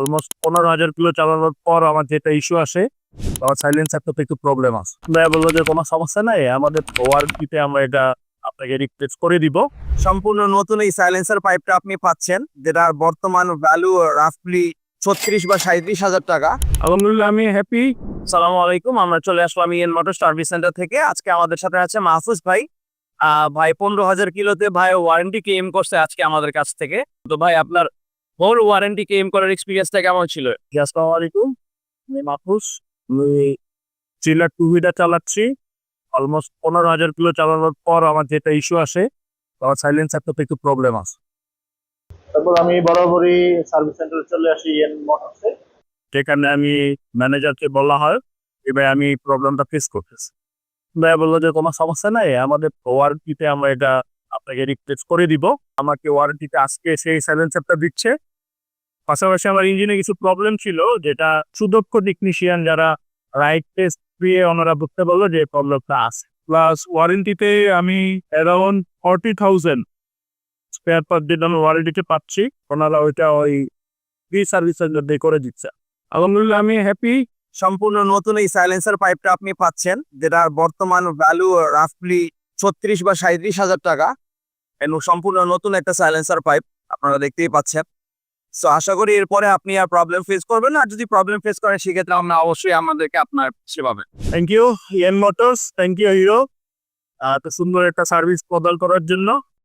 Almost পনেরো হাজার kilo চালানোর পর আমার যেটা ইস্যু আসে, আমার সাইলেন্সারটা তো একটু প্রবলেম আছে। ভাই বলল যে, কোনো সমস্যা নাই? আমাদের ওয়ারেন্টিতে আমরা এটা আপনাকে রিপ্লেস করে দিব। সম্পূর্ণ নতুন এই সাইলেন্সার পাইপটা আপনি পাচ্ছেন, যেটার বর্তমান ভ্যালু রাফলি ছত্রিশ বা সাঁত্রিশ হাজার টাকা। আলহামদুলিল্লাহ, আমি হ্যাপি সালামু আলাইকুম, আমরা চলে আসলাম ইএন মোটর সার্ভিস সেন্টার থেকে। আজকে আমাদের সাথে আছে মাহফুজ ভাই। ভাই, পনেরো হাজার কিলোতে ভাই ওয়ারেন্টি ক্লেম করছে আজকে আমাদের কাছ থেকে। তো ভাই, আপনার হোল ওয়ারেন্টি ক্লেম করার এক্সপিরিয়েন্সটা কেমন ছিল আসসালামু আলাইকুম আমি মাহফুজ আমি চিলার টু হুইলার চালাচ্ছি। অলমোস্ট পনেরো হাজার কিলো চালানোর পর আমার যেটা ইস্যু আসে আমার সাইলেন্সারটা তো একটু প্রবলেম আছে। তারপর আমি বরাবরই সার্ভিস সেন্টারে চলে আসি এন মোটরসে। যেখানে আমি ম্যানেজারকে বলা হয় এবার আমি প্রবলেমটা ফেস করতেছি। ভাই বলল যে কোনো সমস্যা নাই? আমাদের ওয়ারেন্টিতে আমরা এটা আপনাকে রিপ্লেস করে দিব। আমাকে ওয়ারেন্টিতে আজকে সেই সাইলেন্সারটা দিচ্ছে। পাশাপাশি আমার ইঞ্জিনে কিছু প্রবলেম ছিল, যেটা সুদক্ষ টেকনিশিয়ান যারা রাইট টেস্ট দিয়ে ওনারা বুঝতে পারল যে প্রবলেমটা আছে। প্লাস ওয়ারেন্টিতে আমি around forty thousand spare part যেটা আমি ওয়ারেন্টিতে পাচ্ছি, ওনারা ওইটা ওই ফ্রি সার্ভিসের জন্য করে দিচ্ছে। আলহামদুলিল্লাহ, আমি হ্যাপি সম্পূর্ণ নতুন এই সাইলেন্সার পাইপটা আপনি পাচ্ছেন, যেটার বর্তমান ভ্যালু রাফলি ছত্রিশ বা সাঁত্রিশ হাজার টাকা। সম্পূর্ণ নতুন একটা সাইলেন্সার পাইপ আপনারা দেখতেই পাচ্ছেন। সো আশা করি এরপরে আপনি আর প্রবলেম ফেস করবেন আর যদি প্রবলেম ফেস করেন, সেক্ষেত্রে আমরা অবশ্যই আমাদেরকে আপনার সেভাবে thank you EN motors thank you Hero এত সুন্দর একটা সার্ভিস প্রদান করার জন্য।